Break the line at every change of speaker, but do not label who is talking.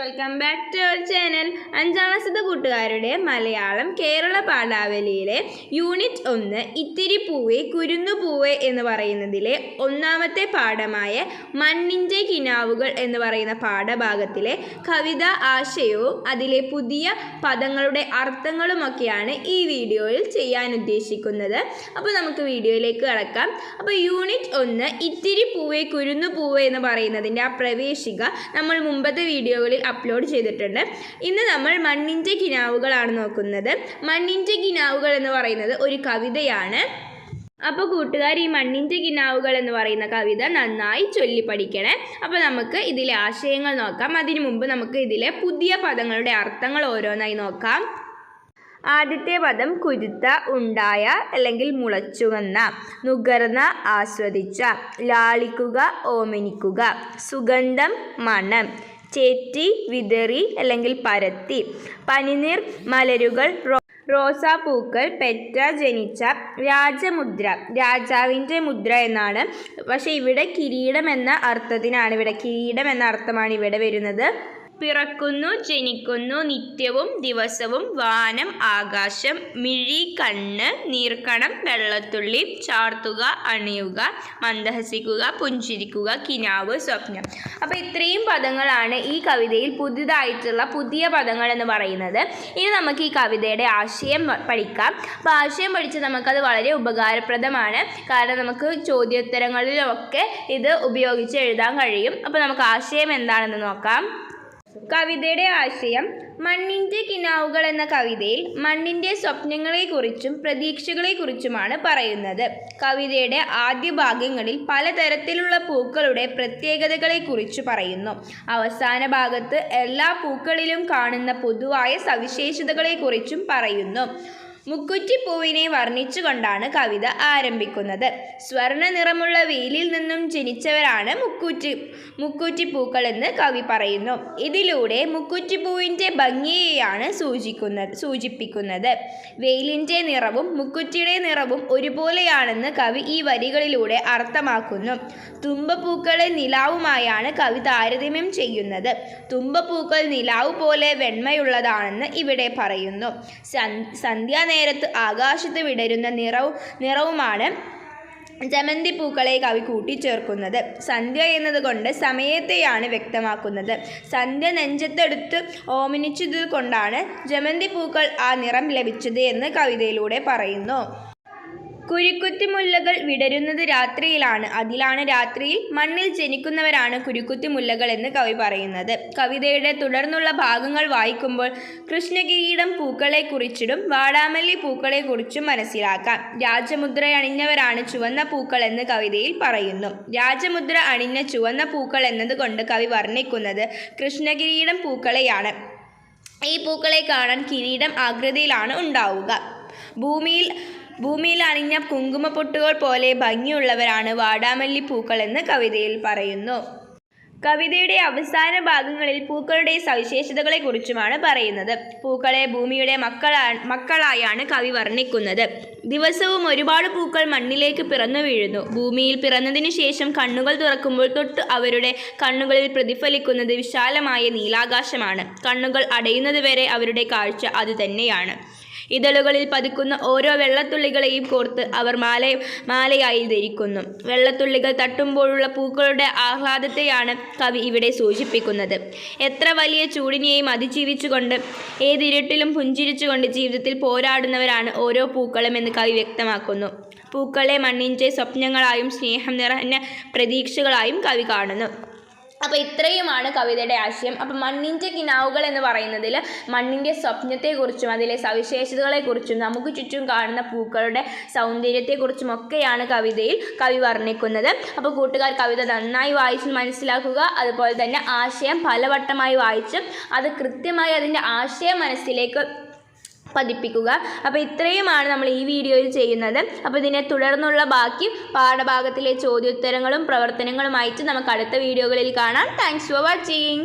Welcome back to our channel അഞ്ചാം ക്ലാസ്സത്തെ കൂട്ടുകാരുടെ മലയാളം കേരള പാഠാവലിയിലെ യൂണിറ്റ് ഒന്ന് ഇത്തിരി പൂവേ കുരുന്നു പൂവേ എന്ന് പറയുന്നതിലെ ഒന്നാമത്തെ പാഠമായ മണ്ണിന്റെ കിനാവുകൾ എന്ന് പറയുന്ന പാഠഭാഗത്തിലെ കവിത ആശയവും അതിലെ പുതിയ പദങ്ങളുടെ അർത്ഥങ്ങളുമൊക്കെയാണ് ഈ വീഡിയോയിൽ ചെയ്യാൻ ഉദ്ദേശിക്കുന്നത്. അപ്പോൾ നമുക്ക് വീഡിയോയിലേക്ക് കടക്കാം. അപ്പോൾ യൂണിറ്റ് ഒന്ന് ഇത്തിരി പൂവേ കുരുന്നു പൂവേ എന്ന് പറയുന്നതിന്റെ ആ പ്രവേശിക നമ്മൾ മുമ്പത്തെ വീഡിയോകളിൽ അപ്ലോഡ് ചെയ്തിട്ടുണ്ട്. ഇന്ന് നമ്മൾ മണ്ണിന്റെ കിനാവുകളാണ് നോക്കുന്നത്. മണ്ണിന്റെ കിനാവുകൾ എന്ന് പറയുന്നത് ഒരു കവിതയാണ്. അപ്പോൾ കൂട്ടുകാർ ഈ മണ്ണിന്റെ കിനാവുകൾ എന്ന് പറയുന്ന കവിത നന്നായി ചൊല്ലി പഠിക്കണേ. അപ്പോൾ നമുക്ക് ഇതിലെ ആശയങ്ങൾ നോക്കാം. അതിനു മുമ്പ് നമുക്ക് ഇതിലെ പുതിയ പദങ്ങളുടെ അർത്ഥങ്ങൾ ഓരോന്നായി നോക്കാം. ആദ്യത്തെ പദം കുരുത്ത ഉണ്ടായ അല്ലെങ്കിൽ മുളച്ചുവന്ന നുകർന്ന ആസ്വദിച്ച ലാളിക്കുക ഓമനിക്കുക സുഗന്ധം മണം ചേറ്റി വിതറി അല്ലെങ്കിൽ പരത്തി. പനിനീർ മലരുകൾ റോസാപ്പൂക്കൾ പെറ്റ ജനിച്ച രാജമുദ്ര. രാജാവിന്റെ മുദ്ര എന്നാണ്. പക്ഷേ ഇവിടെ കിരീടം എന്ന അർത്ഥത്തിനാണ് ഇവിടെ കിരീടം എന്ന അർത്ഥമാണ് ഇവിടെ വരുന്നത്. പിറക്കുന്നു ജനിക്കുന്നു നിത്യവും ദിവസവും വാനം ആകാശം മിഴി കണ്ണ് നീർക്കണം വെള്ളത്തുള്ളി ചാർത്തുക അണിയുക മന്ദഹസിക്കുക പുഞ്ചിരിക്കുക കിനാവ് സ്വപ്നം. അപ്പോൾ ഇത്രയും പദങ്ങളാണ് ഈ കവിതയിൽ പുതിയതായിട്ടുള്ള പുതിയ പദങ്ങൾ എന്ന് പറയുന്നത്. ഇനി നമുക്ക് ഈ കവിതയുടെ ആശയം പഠിക്കാം. അപ്പോൾ ആശയം പഠിച്ച് നമുക്കത് വളരെ ഉപകാരപ്രദമാണ്. കാരണം നമുക്ക് ചോദ്യോത്തരങ്ങളിലൊക്കെ ഇത് ഉപയോഗിച്ച് എഴുതാൻ കഴിയും. അപ്പോൾ നമുക്ക് ആശയം എന്താണെന്ന് നോക്കാം. കവിതയുടെ ആശയം മണ്ണിന്റെ കിനാവുകൾ എന്ന കവിതയിൽ മണ്ണിന്റെ സ്വപ്നങ്ങളെക്കുറിച്ചും പ്രതീക്ഷകളെക്കുറിച്ചുമാണ് പറയുന്നത്. കവിതയുടെ ആദ്യ ഭാഗങ്ങളിൽ പലതരത്തിലുള്ള പൂക്കളുടെ പ്രത്യേകതകളെക്കുറിച്ച് പറയുന്നു. അവസാന ഭാഗത്ത് എല്ലാ പൂക്കളിലും കാണുന്ന പൊതുവായ സവിശേഷതകളെക്കുറിച്ചും പറയുന്നു. മുക്കുറ്റിപ്പൂവിനെ വർണിച്ചുകൊണ്ടാണ് കവിത ആരംഭിക്കുന്നത്. സ്വർണ നിറമുള്ള വെയിലിൽ നിന്നും ജനിച്ചവരാണ് മുക്കൂറ്റി മുക്കൂറ്റിപ്പൂക്കൾ എന്ന് കവി പറയുന്നു. ഇതിലൂടെ മുക്കുറ്റിപ്പൂവിന്റെ ഭംഗിയെയാണ് സൂചിക്കുന്നത് സൂചിപ്പിക്കുന്നത്. വെയിലിന്റെ നിറവും മുക്കുറ്റിയുടെ നിറവും ഒരുപോലെയാണെന്ന് കവി ഈ വരികളിലൂടെ അർത്ഥമാക്കുന്നു. തുമ്പപ്പൂക്കളെ നിലാവുമായാണ് കവി താരതമ്യം ചെയ്യുന്നത്. തുമ്പപ്പൂക്കൾ നിലാവ് പോലെ വെണ്മയുള്ളതാണെന്ന് ഇവിടെ പറയുന്നു. സന്ധ്യാ നേരത്ത് ആകാശത്ത് വിടരുന്ന നിറവും നിറവുമാണ് ജമന്തി പൂക്കളെ കവി കൂട്ടിച്ചേർക്കുന്നത്. സന്ധ്യ എന്നതുകൊണ്ട് സമയത്തെയാണ് വ്യക്തമാക്കുന്നത്. സന്ധ്യ നെഞ്ചത്തെടുത്ത് ഓമനിച്ചത് കൊണ്ടാണ് ജമന്തി പൂക്കൾ ആ നിറം ലഭിച്ചത് എന്ന് കവിതയിലൂടെ പറയുന്നു. കുരുക്കുത്തിമുല്ലകൾ വിടരുന്നത് രാത്രിയിലാണ്. അതിലാണ് രാത്രിയിൽ മണ്ണിൽ ജനിക്കുന്നവരാണ് കുരുക്കുത്തിമുല്ലകൾ എന്ന് കവി പറയുന്നത്. കവിതയുടെ തുടർന്നുള്ള ഭാഗങ്ങൾ വായിക്കുമ്പോൾ കൃഷ്ണകിരീടം പൂക്കളെക്കുറിച്ചിടും വാടാമല്ലി പൂക്കളെക്കുറിച്ചും മനസ്സിലാക്കാം. രാജമുദ്ര അണിഞ്ഞവരാണ് ചുവന്ന പൂക്കൾ എന്ന് കവിതയിൽ പറയുന്നു. രാജമുദ്ര അണിഞ്ഞ ചുവന്ന പൂക്കൾ എന്നതുകൊണ്ട് കവി വർണിക്കുന്നത് കൃഷ്ണകിരീടം പൂക്കളെയാണ്. ഈ പൂക്കളെ കാണാൻ കിരീടം ആകൃതിയിലാണ് ഉണ്ടാവുക. ഭൂമിയിൽ ഭൂമിയിൽ അണിഞ്ഞ കുങ്കുമപ്പൊട്ടുകൾ പോലെ ഭംഗിയുള്ളവരാണ് വാടാമല്ലി പൂക്കളെന്ന് കവിതയിൽ പറയുന്നു. കവിതയുടെ അവസാന ഭാഗങ്ങളിൽ പൂക്കളുടെ സവിശേഷതകളെ സവിശേഷതകളെക്കുറിച്ചുമാണ് പറയുന്നത്. പൂക്കളെ ഭൂമിയുടെ മക്കളാ മക്കളായാണ് കവി വർണിക്കുന്നത്. ദിവസവും ഒരുപാട് പൂക്കൾ മണ്ണിലേക്ക് പിറന്നു വീഴുന്നു. ഭൂമിയിൽ പിറന്നതിനു ശേഷം കണ്ണുകൾ തുറക്കുമ്പോൾ തൊട്ട് അവരുടെ കണ്ണുകളിൽ പ്രതിഫലിക്കുന്നത് വിശാലമായ നീലാകാശമാണ്. കണ്ണുകൾ അടയുന്നത് വരെ അവരുടെ കാഴ്ച അതുതന്നെയാണ്. ഇതളുകളിൽ പതിക്കുന്ന ഓരോ വെള്ളത്തുള്ളികളെയും കോർത്ത് അവർ മാല മാലയായി ധരിക്കുന്നു. വെള്ളത്തുള്ളികൾ തട്ടുമ്പോഴുള്ള പൂക്കളുടെ ആഹ്ലാദത്തെയാണ് കവി ഇവിടെ സൂചിപ്പിക്കുന്നത്. എത്ര വലിയ ചൂടിനെയും അതിജീവിച്ചുകൊണ്ട് ഏതിരുട്ടിലും പുഞ്ചിരിച്ചുകൊണ്ട് ജീവിതത്തിൽ പോരാടുന്നവരാണ് ഓരോ പൂക്കളും എന്ന് കവി വ്യക്തമാക്കുന്നു. പൂക്കളെ മണ്ണിന്റെ സ്വപ്നങ്ങളായും സ്നേഹം നിറഞ്ഞ പ്രതീക്ഷകളായും കവി കാണുന്നു. അപ്പോൾ ഇത്രയുമാണ് കവിതയുടെ ആശയം. അപ്പം മണ്ണിന്റെ കിനാവുകൾ എന്ന് പറയുന്നതിൽ മണ്ണിന്റെ സ്വപ്നത്തെക്കുറിച്ചും അതിലെ സവിശേഷതകളെക്കുറിച്ചും നമുക്ക് ചുറ്റും കാണുന്ന പൂക്കളുടെ സൗന്ദര്യത്തെക്കുറിച്ചും ഒക്കെയാണ് കവിതയിൽ കവി വർണിക്കുന്നത്. അപ്പോൾ കൂട്ടുകാർ കവിത നന്നായി വായിച്ച് മനസ്സിലാക്കുക. അതുപോലെ തന്നെ ആശയം പലവട്ടമായി വായിച്ച് അത് കൃത്യമായി അതിന്റെ ആശയം മനസ്സിലേക്ക് പതിപ്പിക്കുക. അപ്പോൾ ഇത്രയുമാണ് നമ്മൾ ഈ വീഡിയോയിൽ ചെയ്യുന്നത്. അപ്പോൾ ഇതിനെ തുടർന്നുള്ള ബാക്കി പാഠഭാഗത്തിലെ ചോദ്യോത്തരങ്ങളും പ്രവർത്തനങ്ങളുമായിട്ട് നമുക്ക് അടുത്ത വീഡിയോകളിൽ കാണാം. Thanks for watching